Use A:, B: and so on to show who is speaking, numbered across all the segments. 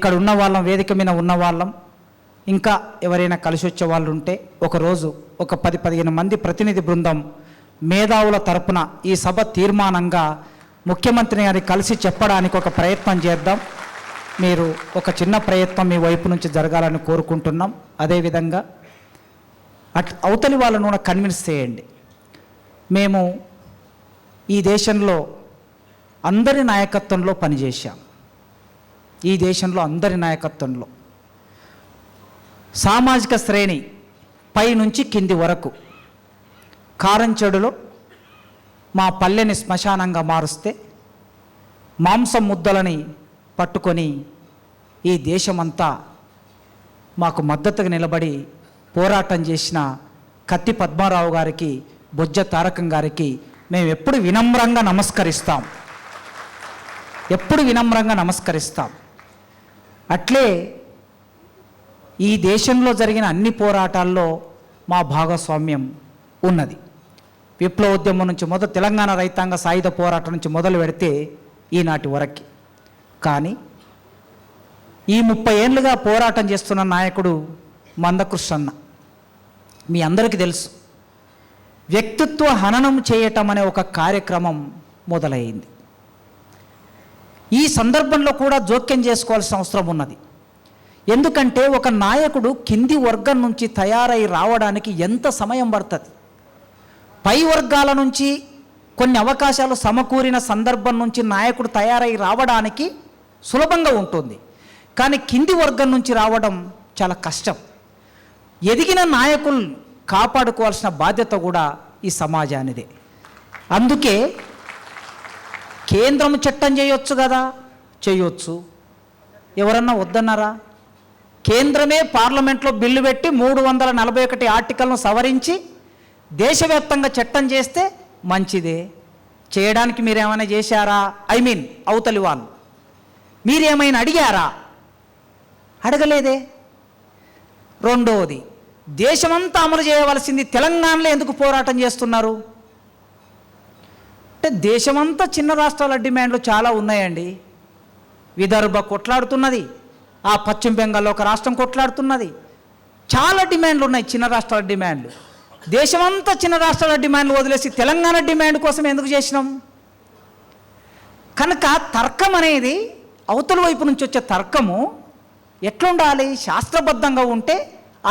A: ఇక్కడ ఉన్న వాళ్ళం వేదిక మీద ఉన్న వాళ్ళం ఇంకా ఎవరైనా కలిసి వచ్చే వాళ్ళు ఉంటే ఒకరోజు ఒక పది పదిహేను మంది ప్రతినిధి బృందం మేధావుల తరపున ఈ సభ తీర్మానంగా ముఖ్యమంత్రి గారిని కలిసి చెప్పడానికి ఒక ప్రయత్నం చేద్దాం. మీరు ఒక చిన్న ప్రయత్నం మీ వైపు నుంచి జరగాలని కోరుకుంటున్నాం. అదేవిధంగా అట్ అవతలి వాళ్ళను కూడా కన్విన్స్ చేయండి. మేము ఈ దేశంలో అందరి నాయకత్వంలో పనిచేశాం. ఈ దేశంలో అందరి నాయకత్వంలో. సామాజిక శ్రేణి పై నుంచి కింది వరకు. కారంచెడులో మా పల్లెని శ్మశానంగా మారుస్తే మాంసం ముద్దలని పట్టుకొని ఈ దేశమంతా మాకు మద్దతుగా నిలబడి పోరాటం చేసిన కత్తి పద్మారావు గారికి బొజ్జ తారకం గారికి మేము ఎప్పుడు వినమ్రంగా నమస్కరిస్తాం. ఎప్పుడు వినమ్రంగా నమస్కరిస్తాం. అట్లే ఈ దేశంలో జరిగిన అన్ని పోరాటాల్లో మా భాగస్వామ్యం ఉన్నది. విప్లవోద్యమం నుంచి మొదలు తెలంగాణ రైతాంగ సాయుధ పోరాటం నుంచి మొదలు పెడితే ఈనాటి వరకు. కానీ ఈ ముప్పై ఏళ్ళుగా పోరాటం చేస్తున్న నాయకుడు మందకృష్ణన్న. మీ అందరికీ తెలుసు. వ్యక్తిత్వ హననం చేయటం అనే ఒక కార్యక్రమం మొదలైంది. ఈ సందర్భంలో కూడా జోక్యం చేసుకోవాల్సిన అవసరం ఉన్నది. ఎందుకంటే ఒక నాయకుడు కింది వర్గం నుంచి తయారై రావడానికి ఎంత సమయం పడుతుంది? పై వర్గాల నుంచి కొన్ని అవకాశాలు సమకూరిన సందర్భం నుంచి నాయకుడు తయారై రావడానికి సులభంగా ఉంటుంది. కానీ కింది వర్గం నుంచి రావడం చాలా కష్టం. ఎదిగిన నాయకులు కాపాడుకోవాల్సిన బాధ్యత కూడా ఈ సమాజానిదే. అందుకే కేంద్రం చట్టం చేయొచ్చు కదా? చేయొచ్చు. ఎవరన్నా వద్దన్నారా? కేంద్రమే పార్లమెంట్లో బిల్లు పెట్టి మూడు వందల నలభై ఒకటి ఆర్టికల్ను సవరించి దేశవ్యాప్తంగా చట్టం చేస్తే మంచిదే. చేయడానికి మీరేమైనా చేశారా? ఐ మీన్ అవతలి వాళ్ళు. మీరేమైనా అడిగారా? అడగలేదే. రెండవది దేశమంతా అమలు చేయవలసింది తెలంగాణలో ఎందుకు పోరాటం చేస్తున్నారు? అంటే దేశమంతా చిన్న రాష్ట్రాల డిమాండ్లు చాలా ఉన్నాయండి. విదర్భ కొట్లాడుతున్నది. ఆ పశ్చిమ బెంగాల్లో ఒక రాష్ట్రం కొట్లాడుతున్నది. చాలా డిమాండ్లు ఉన్నాయి చిన్న రాష్ట్రాల డిమాండ్లు. దేశమంతా చిన్న రాష్ట్రాల డిమాండ్లు వదిలేసి తెలంగాణ డిమాండ్ కోసం ఎందుకు చేసినాం? కనుక తర్కం అనేది అవతల వైపు నుంచి వచ్చే తర్కము ఎట్లుండాలి? శాస్త్రబద్ధంగా ఉంటే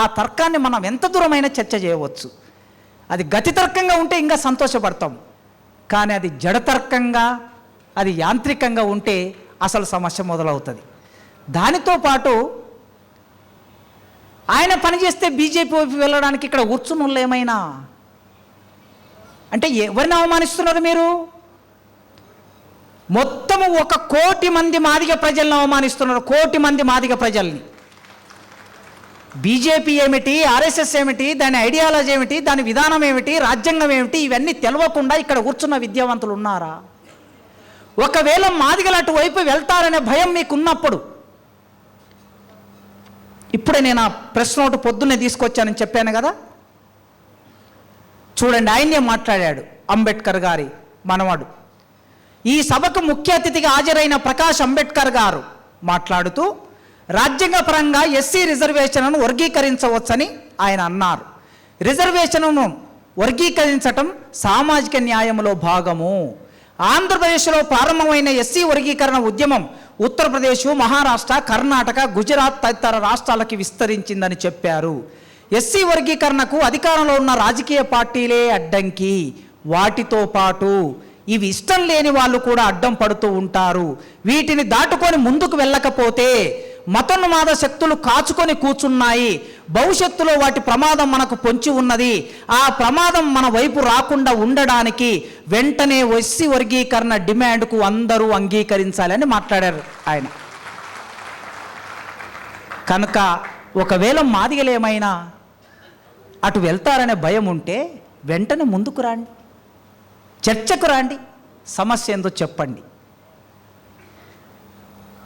A: ఆ తర్కాన్ని మనం ఎంత దూరమైన చర్చ చేయవచ్చు. అది గతి తర్కంగా ఉంటే ఇంకా సంతోషపడతాం. కానీ అది జడతర్కంగా అది యాంత్రికంగా ఉంటే అసలు సమస్య మొదలవుతుంది. దానితో పాటు ఆయన పనిచేస్తే బీజేపీ వైపు వెళ్ళడానికి ఇక్కడ కూర్చున్న ఏమైనా? అంటే ఎవరిని అవమానిస్తున్నారు మీరు? మొత్తము ఒక కోటి మంది మాదిగ ప్రజలను అవమానిస్తున్నారు కోటి మంది మాదిగ ప్రజల్ని. బీజేపీ ఏమిటి ఆర్ఎస్ఎస్ ఏమిటి దాని ఐడియాలజీ ఏమిటి దాని విధానం ఏమిటి రాజ్యాంగం ఏమిటి ఇవన్నీ తెలవకుండా ఇక్కడ కూర్చున్న విద్యావంతులు ఉన్నారా? ఒకవేళ మాదిగలు అటువైపు వెళ్తారనే భయం మీకున్నప్పుడు ఇప్పుడే నేను ఆ ప్రశ్న ఒకటి పొద్దున్నే తీసుకొచ్చానని చెప్పాను కదా? చూడండి ఆయనే మాట్లాడాడు అంబేద్కర్ గారి మనవడు. ఈ సభకు ముఖ్య అతిథిగా హాజరైన ప్రకాష్ అంబేద్కర్ గారు మాట్లాడుతూ రాజ్యాంగపరంగా ఎస్సీ రిజర్వేషన్ను వర్గీకరించవచ్చని ఆయన అన్నారు. రిజర్వేషన్ను వర్గీకరించటం సామాజిక న్యాయంలో భాగము. ఆంధ్రప్రదేశ్లో ప్రారంభమైన ఎస్సీ వర్గీకరణ ఉద్యమం ఉత్తరప్రదేశ్ మహారాష్ట్ర కర్ణాటక గుజరాత్ తదితర రాష్ట్రాలకి విస్తరించిందని చెప్పారు. ఎస్సీ వర్గీకరణకు అధికారంలో ఉన్న రాజకీయ పార్టీలే అడ్డంకి. వాటితో పాటు ఇవి ఇష్టం లేని వాళ్ళు కూడా అడ్డం పడుతూ ఉంటారు. వీటిని దాటుకొని ముందుకు వెళ్ళకపోతే మతోన్మాద శక్తులు కాచుకొని కూర్చున్నాయి. భవిష్యత్తులో వాటి ప్రమాదం మనకు పొంచి ఉన్నది. ఆ ప్రమాదం మన వైపు రాకుండా ఉండడానికి వెంటనే ఎస్సీ వర్గీకరణ డిమాండ్కు అందరూ అంగీకరించాలని మాట్లాడారు ఆయన. కనుక ఒకవేళ మాదిగలేమైనా అటు వెళ్తారనే భయం ఉంటే వెంటనే ముందుకు రండి. చర్చకు రండి. సమస్య ఏందో చెప్పండి.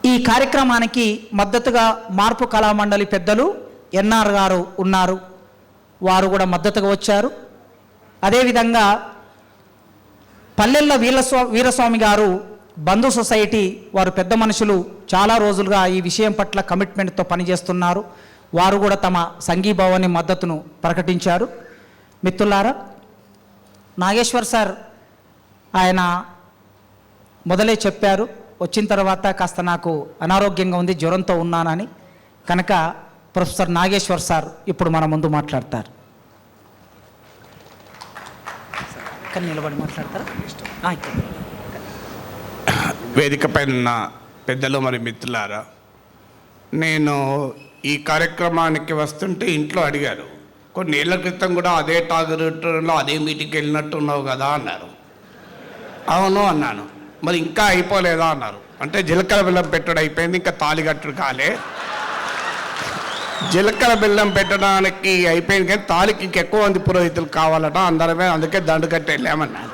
A: ఈ కార్యక్రమానికి మద్దతుగా మార్పు కళామండలి పెద్దలు ఎన్ఆర్ గారు ఉన్నారు. వారు కూడా మద్దతుగా వచ్చారు. అదేవిధంగా పల్లెల్ల వీరస్వా వీరస్వామి గారు బంధు సొసైటీ వారు పెద్ద మనుషులు చాలా రోజులుగా ఈ విషయం పట్ల కమిట్మెంట్తో పనిచేస్తున్నారు. వారు కూడా తమ సంఘీభావాన్ని మద్దతును ప్రకటించారు. మిత్రులారా నాగేశ్వర్ సార్ ఆయన మొదలే చెప్పారు. వచ్చిన తర్వాత కాస్త నాకు అనారోగ్యంగా ఉంది జ్వరంతో ఉన్నానని కనుక ప్రొఫెసర్ నాగేశ్వర్ సార్ ఇప్పుడు మన ముందు మాట్లాడతారు. నిలబడి మాట్లాడతారా?
B: వేదికపై ఉన్న పెద్దలు మరి మిత్రులారా నేను ఈ కార్యక్రమానికి వస్తుంటే ఇంట్లో అడిగారు. కొన్ని ఏళ్ళ క్రితం కూడా అదే టాగరులో అదే మీటింగ్కి వెళ్ళినట్టున్నావు కదా అన్నారు. అవును అన్నాను. మరి ఇంకా అయిపోలేదా అన్నారు. అంటే జీలకర్ర బెల్లం పెట్టడం అయిపోయింది ఇంకా తాలిగట్టు కాలే. జీలకర్ర బెల్లం పెట్టడానికి అయిపోయింది కానీ తాలికి ఇంకెక్కువ మంది పురోహితులు కావాలట అందరమే అందుకే దండు కట్టి వెళ్ళామన్నాను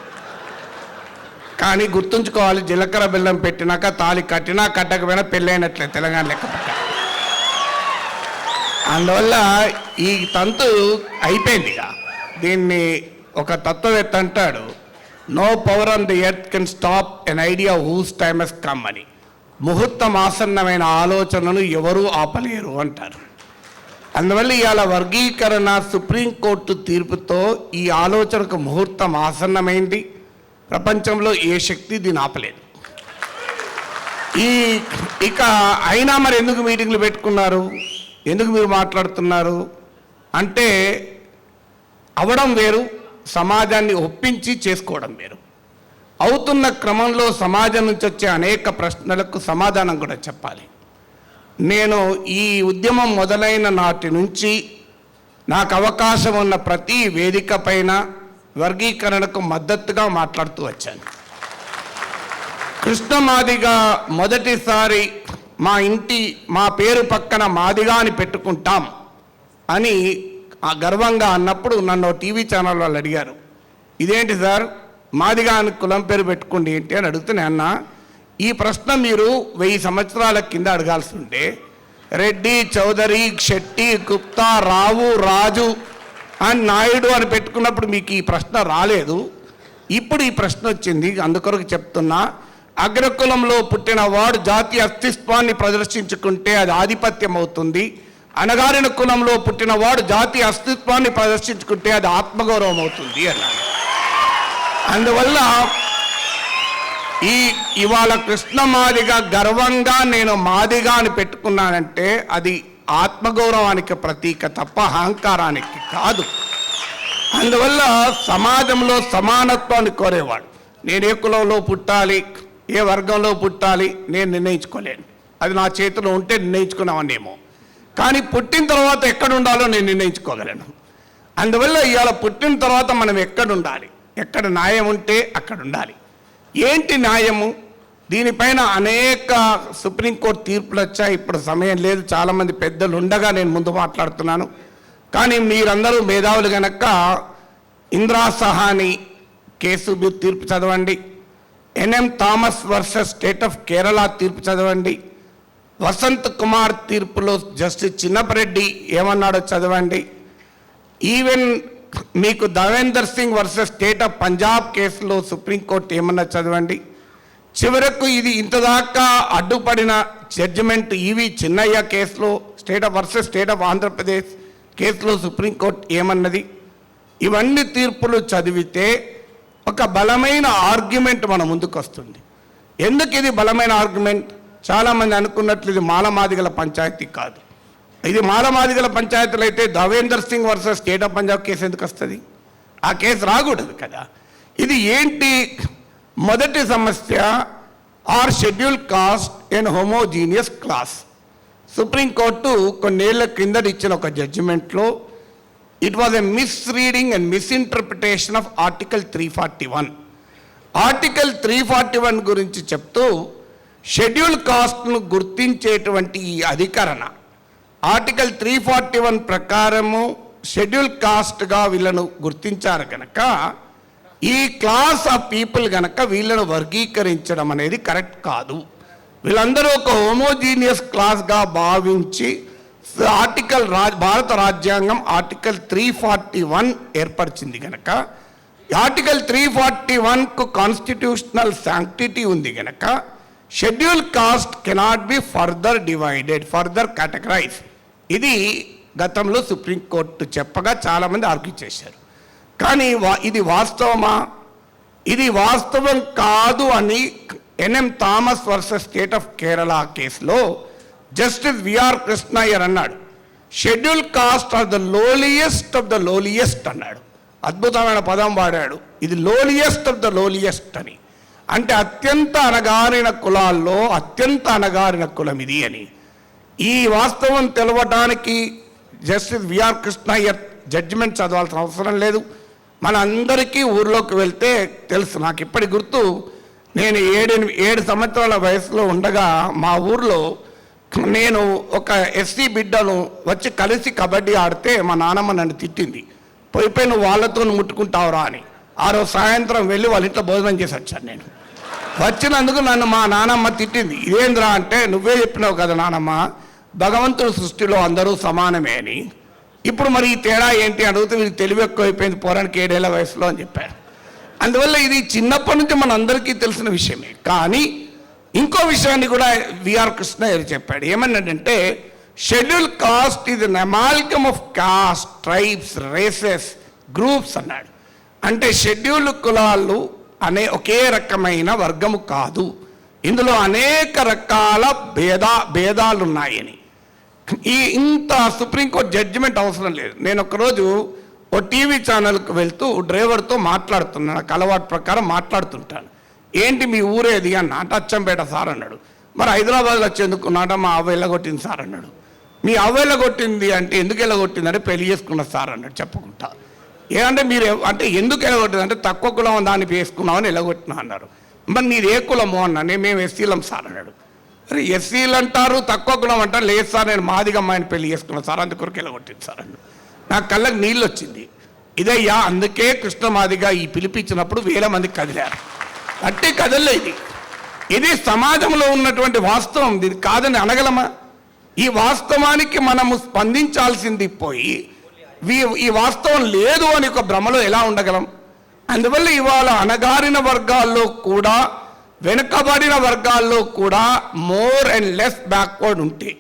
B: కానీ గుర్తుంచుకోవాలి జీలకర్ర బెల్లం పెట్టినాక తాళి కట్టినా కట్టకపోయినా పెళ్ళైనట్లే తెలంగాణ లెక్క అందువల్ల ఈ తంతు అయిపోయింది ఇక దీన్ని ఒక తత్వవేత్త అంటాడు no power on the earth can stop an idea whose time has come అని ముహూర్తం ఆసన్నమైన ఆలోచనను ఎవరూ ఆపలేరు అంటారు. అందువల్ల ఇవాళ వర్గీకరణ సుప్రీంకోర్టు తీర్పుతో ఈ ఆలోచనకు ముహూర్తం ఆసన్నమైంది. ప్రపంచంలో ఏ శక్తి దీన్ని ఆపలేదు. ఈ ఇక అయినా మరి ఎందుకు మీటింగ్లు పెట్టుకున్నారు? ఎందుకు మీరు మాట్లాడుతున్నారు? అంటే అవడం వేరు సమాజాన్ని ఒప్పించి చేసుకోవడం వేరు. అవుతున్న క్రమంలో సమాజం నుంచి వచ్చే అనేక ప్రశ్నలకు సమాధానం కూడా చెప్పాలి. నేను ఈ ఉద్యమం మొదలైన నాటి నుంచి నాకు అవకాశం ఉన్న ప్రతి వేదిక పైన వర్గీకరణకు మద్దతుగా మాట్లాడుతూ వచ్చాను. కృష్ణ మాదిగా మొదటిసారి మా ఇంటి మా పేరు పక్కన మాదిగా అని పెట్టుకుంటాం అని గర్వంగా అన్నప్పుడు నన్ను టీవీ ఛానల్ వాళ్ళు అడిగారు ఇదేంటి సార్? మాదిగా అని కులం పేరు పెట్టుకోండి ఏంటి? అని అడుగుతున్నా అన్న ఈ ప్రశ్న మీరు వెయ్యి సంవత్సరాల కింద అడగాల్సి ఉంటే రెడ్డి చౌదరి శెట్టి గుప్తా రావు రాజు అని నాయుడు అని పెట్టుకున్నప్పుడు మీకు ఈ ప్రశ్న రాలేదు. ఇప్పుడు ఈ ప్రశ్న వచ్చింది అందుకొరకు చెప్తున్నా అగ్రకులంలో పుట్టిన వాడు జాతి అస్తిత్వాన్ని ప్రదర్శించుకుంటే అది ఆధిపత్యం అవుతుంది. అనగారిన కులంలో పుట్టినవాడు జాతి అస్తిత్వాన్ని ప్రదర్శించుకుంటే అది ఆత్మగౌరవం అవుతుంది అన్నాడు. అందువల్ల ఈ ఇవాళ కృష్ణ మాదిగా గర్వంగా నేను మాదిగా అని పెట్టుకున్నానంటే అది ఆత్మగౌరవానికి ప్రతీక తప్ప అహంకారానికి కాదు. అందువల్ల సమాజంలో సమానత్వాన్ని కోరేవాడు. నేను ఏ కులంలో పుట్టాలి ఏ వర్గంలో పుట్టాలి నేను నిర్ణయించుకోలేను. అది నా చేతిలో ఉంటే నిర్ణయించుకున్నామనేమో. కానీ పుట్టిన తర్వాత ఎక్కడ ఉండాలో నేను నిర్ణయించుకోగలను. అందువల్ల ఇవాళ పుట్టిన తర్వాత మనం ఎక్కడ ఉండాలి ఎక్కడ న్యాయం ఉంటే అక్కడ ఉండాలి ఏంటి న్యాయము? దీనిపైన అనేక సుప్రీంకోర్టు తీర్పులు వచ్చాయి ఇప్పుడు సమయం లేదు. చాలామంది పెద్దలు ఉండగా నేను ముందు మాట్లాడుతున్నాను. కానీ మీరందరూ మేధావులు గనక ఇంద్రా సహాని కేసు మీరు తీర్పు చదవండి. N M Thomas versus state of Kerala తీర్పు చదవండి. వసంత్ కుమార్ తీర్పులో జస్టిస్ చిన్నపరెడ్డి ఏమన్నాడో చదవండి. ఈవెన్ మీకు Davinder Singh versus state of Punjab కేసులో సుప్రీంకోర్టు ఏమన్నా చదవండి. చివరకు ఇది ఇంతదాకా అడ్డుపడిన జడ్జిమెంట్ ఈవి చిన్నయ్య కేసులో state of versus state of Andhra Pradesh కేసులో సుప్రీంకోర్టు ఏమన్నది. ఇవన్నీ తీర్పులు చదివితే ఒక బలమైన ఆర్గ్యుమెంట్ మన ముందుకు వస్తుంది ఎందుకు ఇది బలమైన ఆర్గ్యుమెంట్ చాలామంది అనుకున్నట్లు ఇది మాలమాదిగల పంచాయతీ కాదు. ఇది మాలమాదిగల పంచాయతీలు అయితే Davinder Singh versus state of Punjab case ఎందుకు వస్తుంది? ఆ కేసు రాకూడదు కదా. ఇది ఏంటి? మొదటి సమస్య are schedule caste and homogeneous class. Supreme court కొన్నేళ్ళ కిందట ఇచ్చిన ఒక జడ్జిమెంట్లో it was a misreading and misinterpretation of article three forty one article three forty one గురించి చెప్తూ షెడ్యూల్ కాస్ట్ను గుర్తించేటువంటి ఈ అధికరణ. ఆర్టికల్ త్రీ ఫార్టీ వన్ ప్రకారము షెడ్యూల్ కాస్ట్గా వీళ్ళను గుర్తించారు కనుక ఈ క్లాస్ ఆఫ్ పీపుల్ కనుక వీళ్ళను వర్గీకరించడం అనేది కరెక్ట్ కాదు. వీళ్ళందరూ ఒక హోమోజీనియస్ క్లాస్గా భావించి ఆర్టికల్ రాజ్ భారత రాజ్యాంగం ఆర్టికల్ త్రీ ఫార్టీ వన్ ఏర్పరిచింది కనుక ఆర్టికల్ త్రీ ఫార్టీ వన్కు కాన్స్టిట్యూషనల్ శాంక్టిటీ ఉంది కనుక schedule caste cannot be further divided further categorize ఇది గతంలో సుప్రీంకోర్టు చెప్పగా చాలామంది ఆర్గ్యూ చేశారు. కానీ వా- ఇది వాస్తవమా? ఇది వాస్తవం కాదు అని N M Thomas versus state of Kerala కేసులో జస్టిస్ విఆర్ కృష్ణయ్యర్ అన్నాడు. Schedule caste of the lowliest of the lowliest అన్నాడు. అద్భుతమైన పదం వాడాడు. ఇది లోలియెస్ట్ ఆఫ్ ద లోలియెస్ట్ అని. అంటే అత్యంత అనగారిన కులాల్లో అత్యంత అనగారిన కులం ఇది అని. ఈ వాస్తవం తెలవడానికి జస్టిస్ విఆర్ కృష్ణయ్యర్ జడ్జిమెంట్ చదవాల్సిన అవసరం లేదు. మన అందరికీ ఊర్లోకి వెళ్తే తెలుసు నాకు ఇప్పటి గుర్తు నేను ఏడు ఏడు సంవత్సరాల వయసులో ఉండగా మా ఊర్లో నేను ఒక ఎస్సీ బిడ్డను వచ్చి కలిసి కబడ్డీ ఆడితే మా నాన్నమ్మ నన్ను తిట్టింది. పోయిపోయి నువ్వు వాళ్ళతో ముట్టుకుంటావురా అని. ఆ రోజు సాయంత్రం వెళ్ళి వాళ్ళ ఇంట్లో భోజనం చేసి వచ్చాను నేను. వచ్చినందుకు నన్ను మా నానమ్మ తిట్టింది. ఇదేంద్రా అంటే నువ్వే చెప్పినావు కదా నానమ్మ భగవంతుడి సృష్టిలో అందరూ సమానమే అని. ఇప్పుడు మరి ఈ తేడా ఏంటి అడిగితే వీరికి తెలివి ఎక్కువైపోయింది పోరానికి ఏడేళ్ళ వయసులో అని చెప్పారు. అందువల్ల ఇది చిన్నప్పటి నుంచి మన అందరికీ తెలిసిన విషయమే. కానీ ఇంకో విషయాన్ని కూడా విఆర్ కృష్ణ గారు చెప్పాడు. ఏమన్నాడంటే షెడ్యూల్ కాస్ట్ ఇది an amalgam of caste tribes races groups అన్నాడు. అంటే షెడ్యూల్ కులాలు అనే ఒకే రకమైన వర్గము కాదు. ఇందులో అనేక రకాల భేదా భేదాలు ఉన్నాయని ఈ ఇంత సుప్రీంకోర్టు జడ్జిమెంట్ అవసరం లేదు. నేను ఒకరోజు ఓ టీవీ ఛానల్కి వెళ్తూ డ్రైవర్తో మాట్లాడుతున్నాను. నాకు అలవాటు ప్రకారం మాట్లాడుతుంటాను. ఏంటి మీ ఊరేది అన్న అచ్చంపేట సార్ అన్నాడు. మరి హైదరాబాద్లో వచ్చేందుకు నాట మా అవ్వ ఎల్లగొట్టింది సార్ అన్నాడు. మీ అవ్వ ఎల్లగొట్టింది అంటే ఎందుకు ఎల్లగొట్టింది అంటే పెళ్ళి చేసుకున్న సార్ అన్నాడు. చెప్పుకుంటా. ఏమంటే మీరు అంటే ఎందుకు వెళ్ళగొట్టింది అంటే తక్కువ కులం దాన్ని వేసుకున్నామని ఎలగొట్టినా అన్నారు. మరి నీది ఏ కులమో అన్నా నేను మేము ఎస్సీలం సార్ అన్నాడు. అరే ఎస్సీలు అంటారు తక్కువ కులం అంటారు. లేదు సార్ నేను మాదిగా అమ్మాయిని పెళ్ళి చేసుకున్నాను సార్ అందుకొరకు ఎలగొట్టింది సార్ అన్నాడు. నాకు కళ్ళకి నీళ్ళు వచ్చింది. ఇదయ్యా అందుకే కృష్ణ మాదిగా ఈ పిలిపించినప్పుడు వేల మంది కదిలారు. అట్టే కదలే ఇది. ఇది సమాజంలో ఉన్నటువంటి వాస్తవం. ఇది కాదని అనగలమా? ఈ వాస్తవానికి మనము స్పందించాల్సింది పోయి ఈ వాస్తవం లేదు అని ఒక భ్రమలో ఎలా ఉండగలం? అందువల్ల ఇవాళ అణగారిన వర్గాల్లో కూడా వెనుకబడిన వర్గాల్లో కూడా మోర్ అండ్ లెస్ బ్యాక్వర్డ్ ఉంటే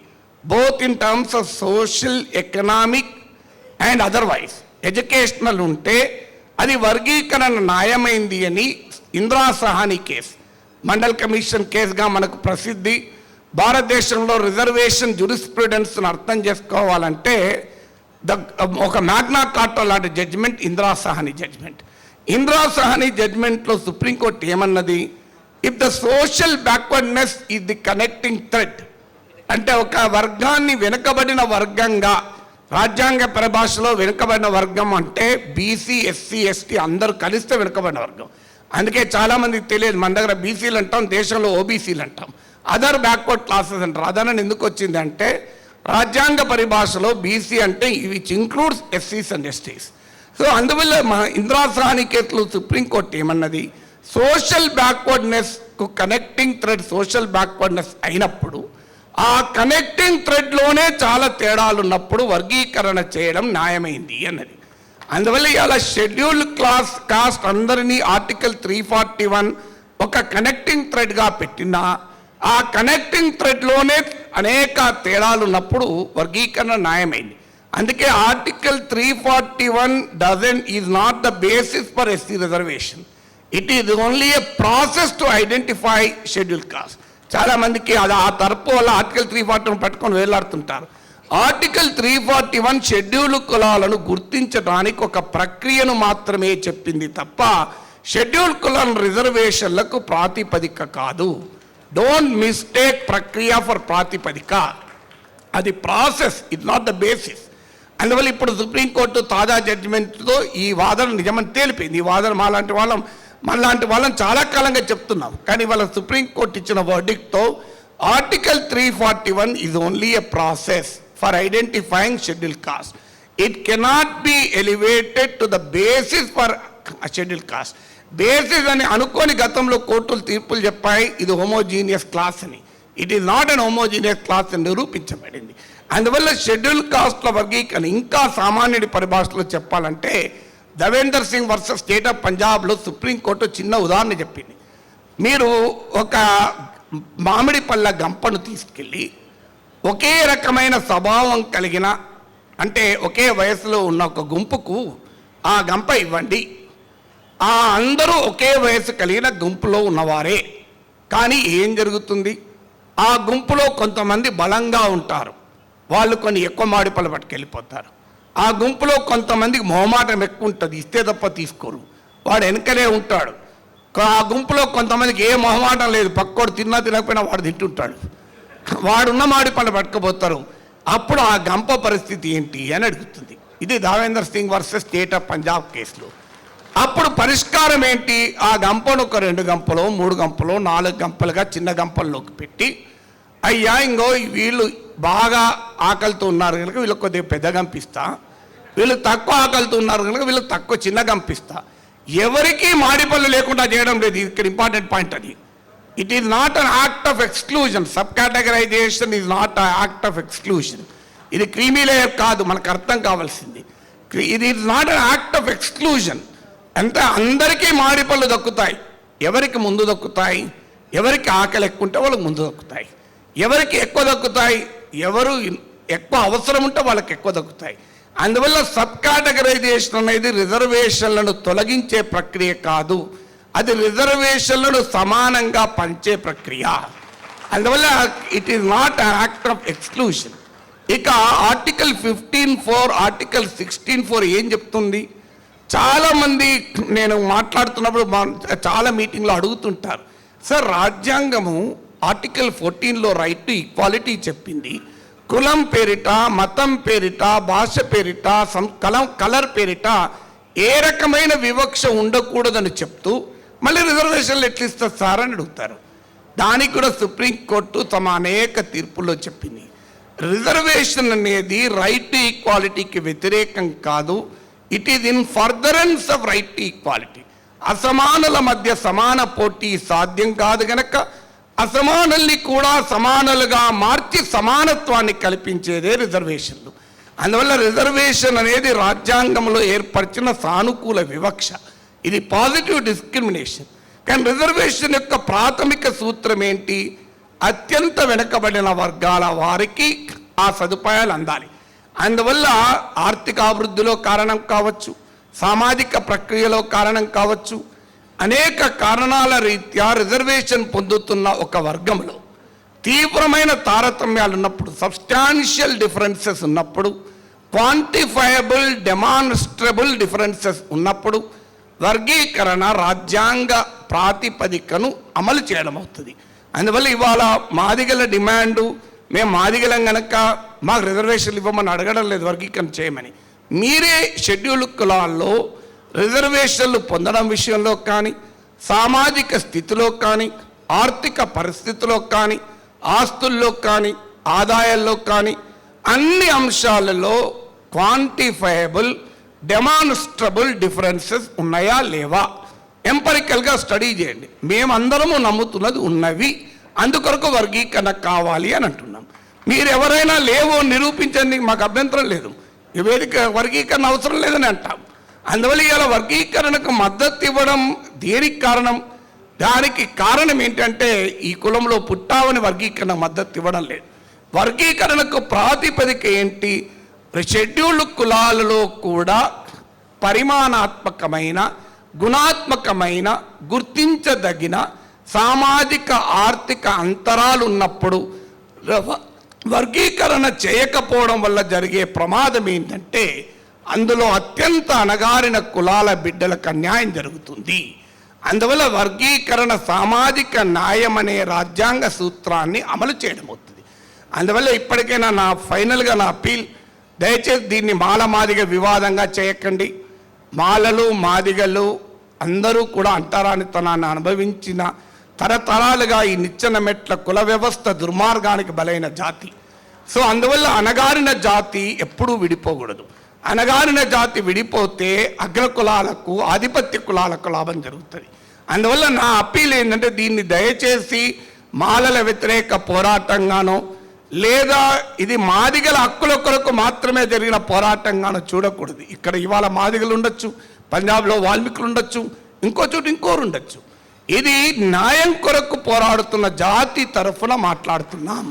B: both in terms of social economic and otherwise educational ఉంటే అది వర్గీకరణ న్యాయమైంది అని ఇందిరా సహాని కేసు మండల్ కమిషన్ కేసుగా మనకు ప్రసిద్ధి భారతదేశంలో రిజర్వేషన్ జురిస్ప్రూడెన్స్ను అర్థం చేసుకోవాలంటే ద uh, ఒక మ్యాగ్నా కార్టా లాంటి జడ్జిమెంట్ ఇందిరా సహాని జడ్జిమెంట్ ఇందిరా సహాని జడ్జిమెంట్లో సుప్రీంకోర్టు ఏమన్నది? If the social backwardness is the connecting thread అంటే ఒక వర్గాన్ని వెనుకబడిన వర్గంగా రాజ్యాంగ పరిభాషలో వెనుకబడిన వర్గం అంటే బీసీ ఎస్సీ ఎస్టీ అందరూ కలిస్తే వెనుకబడిన వర్గం. అందుకే చాలామంది తెలియదు మన దగ్గర బీసీలు అంటాం దేశంలో ఓబీసీలు అంటాం. అదర్ బ్యాక్వర్డ్ క్లాసెస్ అంటారు. అదనని ఎందుకు వచ్చిందంటే రాజ్యాంగ పరిభాషలో బీసీ అంటే ఇవి ఇంక్లూడ్స్ ఎస్సీస్ అండ్ ఎస్టీస్ సో అందువల్ల మన ఇంద్రాసానికేతలు సుప్రీంకోర్టు ఏమన్నది? సోషల్ బ్యాక్వర్డ్నెస్కు కనెక్టింగ్ థ్రెడ్ సోషల్ బ్యాక్వర్డ్నెస్ అయినప్పుడు ఆ కనెక్టింగ్ థ్రెడ్లోనే చాలా తేడాలు ఉన్నప్పుడు వర్గీకరణ చేయడం న్యాయమైంది అన్నది. అందువల్ల ఇలా షెడ్యూల్డ్ క్లాస్ కాస్ట్ అందరినీ ఆర్టికల్ త్రీ ఫార్టీ వన్ ఒక కనెక్టింగ్ థ్రెడ్గా పెట్టినా ఆ కనెక్టింగ్ థ్రెడ్లోనే అనేక తేడాలు ఉన్నప్పుడు వర్గీకరణ న్యాయమైంది. అందుకే article three forty one doesn't is not the basis for SC reservation it is only a process to identify schedule caste చాలామందికి అది ఆ తరపు వల్ల ఆర్టికల్ త్రీ ఫార్టీ వన్ పట్టుకొని వేలాడుతుంటారు. Article three forty one schedule కులాలను గుర్తించడానికి ఒక ప్రక్రియను మాత్రమే చెప్పింది తప్ప షెడ్యూల్ కులం రిజర్వేషన్లకు ప్రాతిపదిక కాదు. డోంట్ మిస్టేక్ ప్రక్రియ ఫర్ ప్రాతిపదిక. అది process it not the basis అందువల్ల ఇప్పుడు సుప్రీంకోర్టు తాజా జడ్జిమెంట్తో ఈ వాదన నిజమని తేలిపోయింది. ఈ వాదన మాలాంటి వాళ్ళం మనలాంటి వాళ్ళం చాలా కాలంగా చెప్తున్నాం. కానీ వాళ్ళ సుప్రీంకోర్టు ఇచ్చిన వర్డిక్తో article three forty one is only a process for identifying schedule caste it cannot be elevated to the basis for schedule caste basis అని అనుకోని గతంలో కోర్టులు తీర్పులు చెప్పాయి ఇది హోమోజీనియస్ క్లాస్ అని. It is not an homogeneous class అని నిరూపించబడింది. అందువల్ల షెడ్యూల్ కాస్ట్ల వర్గీకరణ ఇంకా సామాన్యుడి పరిభాషలో చెప్పాలంటే Davinder Singh versus state of పంజాబ్లో సుప్రీంకోర్టు చిన్న ఉదాహరణ చెప్పింది. మీరు ఒక మామిడి పళ్ళ గంపను తీసుకెళ్ళి ఒకే రకమైన స్వభావం కలిగిన అంటే ఒకే వయసులో ఉన్న ఒక గుంపుకు ఆ గంప ఇవ్వండి ఆ అందరూ ఒకే వయసు కలిగిన గుంపులో ఉన్నవారే. కానీ ఏం జరుగుతుంది? ఆ గుంపులో కొంతమంది బలంగా ఉంటారు. వాళ్ళు కొన్ని ఎక్కువ మాడిపలు పట్టుకెళ్ళిపోతారు ఆ గుంపులో కొంతమందికి మొహమాటం ఎక్కువ ఉంటుంది ఇస్తే తప్ప తీసుకోరు. వాడు వెనకనే ఉంటాడు. ఆ గుంపులో కొంతమందికి ఏ మొహమాటం లేదు. పక్కోడు తిన్నా తినకపోయినా వాడు తింటుంటాడు. వాడున్న మాడి పళ్ళు పట్టుకుపోతారు. అప్పుడు ఆ గంప పరిస్థితి ఏంటి అని అడుగుతుంది. ఇది Davinder Singh versus state of Punjab కేసులో. అప్పుడు పరిష్కారం ఏంటి? ఆ గంపను ఒక రెండు గంపలు మూడు గంపలు నాలుగు గంపలుగా చిన్న గంపల్లోకి పెట్టి అయ్యా ఇంకో వీళ్ళు బాగా ఆకలితో ఉన్నారు కనుక వీళ్ళకి కొద్దిగా పెద్ద గంపిస్తా. వీళ్ళు తక్కువ ఆకలితో ఉన్నారు కనుక వీళ్ళు తక్కువ చిన్న గంపిస్తా. ఎవరికీ మాడిపళ్ళు లేకుండా చేయడం లేదు. ఇక్కడ ఇంపార్టెంట్ పాయింట్ అది. It is not an act of exclusion sub categorisation is not a act of exclusion ఇది క్రీమీ లేయర్ కాదు. మనకు అర్థం కావాల్సింది. ఇది is not an act of exclusion అంటే అందరికీ మాడిపళ్ళు దక్కుతాయి. ఎవరికి ముందు దక్కుతాయి? ఎవరికి ఆకలి ఎక్కువ ఉంటే వాళ్ళకి ముందు దక్కుతాయి. ఎవరికి ఎక్కువ దక్కుతాయి? ఎవరు ఎక్కువ అవసరం ఉంటే వాళ్ళకి ఎక్కువ దక్కుతాయి. అందువల్ల సబ్ కేటగరైజేషన్ అనేది రిజర్వేషన్లను తొలగించే ప్రక్రియ కాదు. అది రిజర్వేషన్లను సమానంగా పంచే ప్రక్రియ. అందువల్ల it is not act of exclusion ఇక article fifteen four article sixteen four ఏం చెప్తుంది? చాలామంది నేను మాట్లాడుతున్నప్పుడు చాలా మీటింగ్లో అడుగుతుంటారు సార్ రాజ్యాంగము ఆర్టికల్ ఫోర్టీన్లో రైట్ టు ఈక్వాలిటీ చెప్పింది. కులం పేరిట మతం పేరిట భాష పేరిట సం కలం కలర్ పేరిట ఏ రకమైన వివక్ష ఉండకూడదని చెప్తూ మళ్ళీ రిజర్వేషన్లు ఎట్లిస్తారు సార్? అని అడుగుతారు. దానికి కూడా సుప్రీంకోర్టు తమ అనేక తీర్పుల్లో చెప్పింది. రిజర్వేషన్ అనేది రైట్ టు ఈక్వాలిటీకి వ్యతిరేకం కాదు it is in furtherance of right equality అసమానుల మధ్య సమాన పోటీ సాధ్యం కాదు గనక అసమానుల్ని కూడా సమానులుగా మార్చి సమానత్వాన్ని కల్పించేదే రిజర్వేషన్లు అందువల్ల రిజర్వేషన్ అనేది రాజ్యాంగంలో ఏర్పరిచిన సానుకూల వివక్ష ఇది పాజిటివ్ డిస్క్రిమినేషన్ కానీ రిజర్వేషన్ యొక్క ప్రాథమిక సూత్రం ఏంటి అత్యంత వెనుకబడిన వర్గాల వారికి ఆ సదుపాయాలు అందాలి అందువల్ల ఆర్థిక అభివృద్ధిలో కారణం కావచ్చు సామాజిక ప్రక్రియలో కారణం కావచ్చు అనేక కారణాల రీత్యా రిజర్వేషన్ పొందుతున్న ఒక వర్గంలో తీవ్రమైన తారతమ్యాలు ఉన్నప్పుడు సబ్స్టాన్షియల్ డిఫరెన్సెస్ ఉన్నప్పుడు క్వాంటిఫైయబుల్ డెమాన్స్ట్రబుల్ డిఫరెన్సెస్ ఉన్నప్పుడు వర్గీకరణ రాజ్యాంగ ప్రాతిపదికను అమలు చేయడం అవుతుంది. అందువల్ల ఇవాళ మాదిగల డిమాండు మేము మాదిగలం గనక మాకు రిజర్వేషన్లు ఇవ్వమని అడగడం లేదు వర్గీకరణ చేయమని. మీరే షెడ్యూల్ కులాల్లో రిజర్వేషన్లు పొందడం విషయంలో కానీ సామాజిక స్థితిలో కానీ ఆర్థిక పరిస్థితిలో కానీ ఆస్తుల్లో కానీ ఆదాయాల్లో కానీ అన్ని అంశాలలో క్వాంటిఫైయబుల్ డెమాన్స్ట్రబుల్ డిఫరెన్సెస్ ఉన్నాయా లేవా? ఎంపరికల్గా స్టడీ చేయండి. మేమందరము నమ్ముతున్నది ఉన్నవి. అందుకొరకు వర్గీకరణ కావాలి అని అంటున్నాం. మీరు ఎవరైనా లేవో నిరూపించండి మాకు అభ్యంతరం లేదు. వేదిక వర్గీకరణ అవసరం లేదని అంటాం. అందువల్ల ఇలా వర్గీకరణకు మద్దతు ఇవ్వడం దేనికి కారణం? దానికి కారణం ఏంటంటే ఈ కులంలో పుట్టావని వర్గీకరణ మద్దతు ఇవ్వడం లేదు. వర్గీకరణకు ప్రాతిపదిక ఏంటి? షెడ్యూల్డ్ కులాలలో కూడా పరిమాణాత్మకమైన గుణాత్మకమైన గుర్తించదగిన సామాజిక ఆర్థిక అంతరాలు ఉన్నప్పుడు వర్గీకరణ చేయకపోవడం వల్ల జరిగే ప్రమాదం ఏంటంటే అందులో అత్యంత అణగారిన కులాల బిడ్డలకు అన్యాయం జరుగుతుంది. అందువల్ల వర్గీకరణ సామాజిక న్యాయం అనే రాజ్యాంగ సూత్రాన్ని అమలు చేయడం అవుతుంది. అందువల్ల ఇప్పటికైనా నా ఫైనల్గా నా అపీల్ దయచేసి దీన్ని మాల మాదిగ వివాదంగా చేయకండి. మాలలు మాదిగలు అందరూ కూడా అంటరానితనాన్ని అనుభవించిన తరతరాలుగా ఈ నిచ్చెన మెట్ల కుల వ్యవస్థ దుర్మార్గానికి బలైన జాతి. సో అందువల్ల అణగారిన జాతి ఎప్పుడూ విడిపోకూడదు. అణగారిన జాతి విడిపోతే అగ్ర కులాలకు ఆధిపత్య కులాలకు లాభం జరుగుతుంది. అందువల్ల నా అప్పీల్ ఏంటంటే దీన్ని దయచేసి మాలల వ్యతిరేక పోరాటంగానో లేదా ఇది మాదిగల హక్కుల కొరకు మాత్రమే జరిగిన పోరాటంగానో చూడకూడదు. ఇక్కడ ఇవాళ మాదిగలు ఉండొచ్చు పంజాబ్లో వాల్మీకులు ఉండొచ్చు ఇంకో చోట ఇంకోరు ఉండొచ్చు. ఇది న్యాయం కొరకు పోరాడుతున్న జాతి తరఫున మాట్లాడుతున్నాం.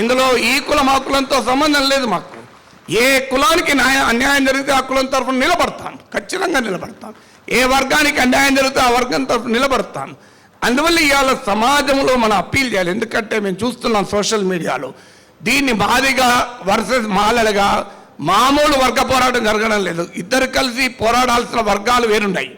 B: ఇందులో ఈ కులం ఆ కులంతో సంబంధం లేదు మాకు. ఏ కులానికి న్యాయం అన్యాయం జరిగితే ఆ కులం తరఫున నిలబడతాను ఖచ్చితంగా నిలబడతాను ఏ వర్గానికి అన్యాయం జరిగితే ఆ వర్గం తరఫున నిలబడతాను అందువల్ల ఇవాళ సమాజంలో మనం అప్పీల్ చేయాలి. ఎందుకంటే మేము చూస్తున్నాం సోషల్ మీడియాలో. దీన్ని మాదిగా వర్సెస్ మాలలుగా మామూలు వర్గ పోరాటం జరగడం లేదు. ఇద్దరు కలిసి పోరాడాల్సిన వర్గాలు వేరున్నాయి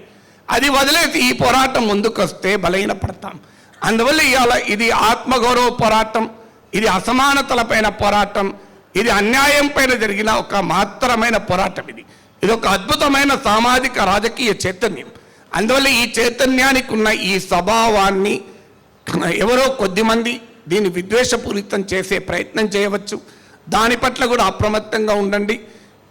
B: అది వదిలేసి ఈ పోరాటం ముందుకొస్తే బలహీనపడతాం. అందువల్ల ఇవాళ ఇది ఆత్మగౌరవ పోరాటం ఇది అసమానతలపైన పోరాటం ఇది అన్యాయం పైన జరిగిన ఒక మాత్రమైన పోరాటం ఇది. ఇది ఒక అద్భుతమైన సామాజిక రాజకీయ చైతన్యం. అందువల్ల ఈ చైతన్యానికి ఉన్న ఈ స్వభావాన్ని ఎవరో కొద్దిమంది దీన్ని విద్వేషపూరితం చేసే ప్రయత్నం చేయవచ్చు. దాని పట్ల కూడా అప్రమత్తంగా ఉండండి.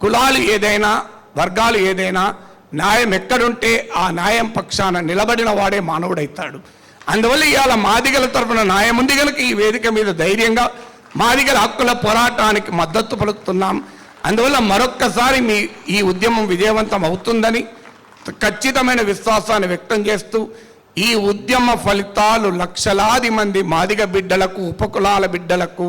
B: కులాలు ఏదైనా వర్గాలు ఏదైనా న్యాయం ఎక్కడుంటే ఆ న్యాయం పక్షాన నిలబడిన వాడే మానవుడైతాడు. అందువల్ల ఇవాళ మాదిగల తరఫున న్యాయం ఉంది కనుక ఈ వేదిక మీద ధైర్యంగా మాదిగల హక్కుల పోరాటానికి మద్దతు పలుకుతున్నాం. అందువల్ల మరొక్కసారి మీ ఈ ఉద్యమం విజయవంతం అవుతుందని ఖచ్చితమైన విశ్వాసాన్ని వ్యక్తం చేస్తూ ఈ ఉద్యమ ఫలితాలు లక్షలాది మంది మాదిగ బిడ్డలకు ఉపకులాల బిడ్డలకు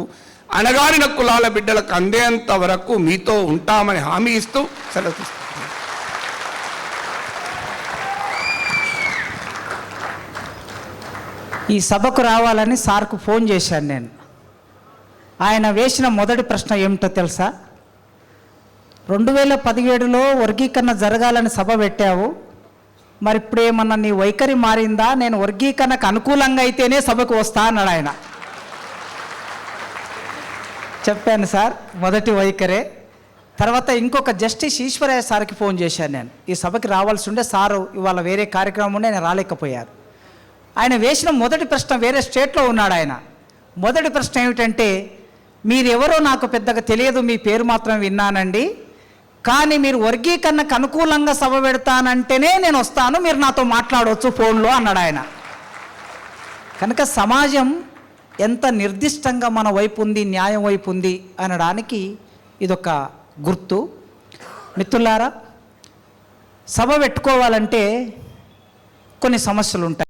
B: అణగారిన కులాల బిడ్డలకు అందేంత వరకు మీతో ఉంటామని హామీ ఇస్తూ సెలవు
A: ఈ సభకు రావాలని సార్కు ఫోన్ చేశాను నేను. ఆయన వేసిన మొదటి ప్రశ్న ఏమిటో తెలుసా? రెండు వేల పదిహేడులో వర్గీకరణ జరగాలని సభ పెట్టావు. మరి ఇప్పుడు ఏమన్నా నీ వైఖరి మారిందా? నేను వర్గీకరణకు అనుకూలంగా అయితేనే సభకు వస్తా అన్నాడు ఆయన. చెప్పాను సార్ మొదటి వైఖరే. తర్వాత ఇంకొక జస్టిస్ ఈశ్వరయ్య సార్కి ఫోన్ చేశాను నేను. ఈ సభకి రావాల్సి ఉండే సారు ఇవాళ వేరే కార్యక్రమం ఉండే నేను రాలేకపోయారు ఆయన వేసిన మొదటి ప్రశ్న వేరే స్టేట్లో ఉన్నాడు ఆయన. మొదటి ప్రశ్న ఏమిటంటే మీరెవరో నాకు పెద్దగా తెలియదు మీ పేరు మాత్రం విన్నానండి. కానీ మీరు వర్గీకరణకు అనుకూలంగా సభ పెడతానంటేనే నేను వస్తాను మీరు నాతో మాట్లాడవచ్చు ఫోన్లో అన్నాడు ఆయన. కనుక సమాజం ఎంత నిర్దిష్టంగా మన వైపు ఉంది న్యాయం వైపు ఉంది అనడానికి ఇదొక గుర్తు. మిత్రులారా సభ పెట్టుకోవాలంటే కొన్ని సమస్యలు ఉంటాయి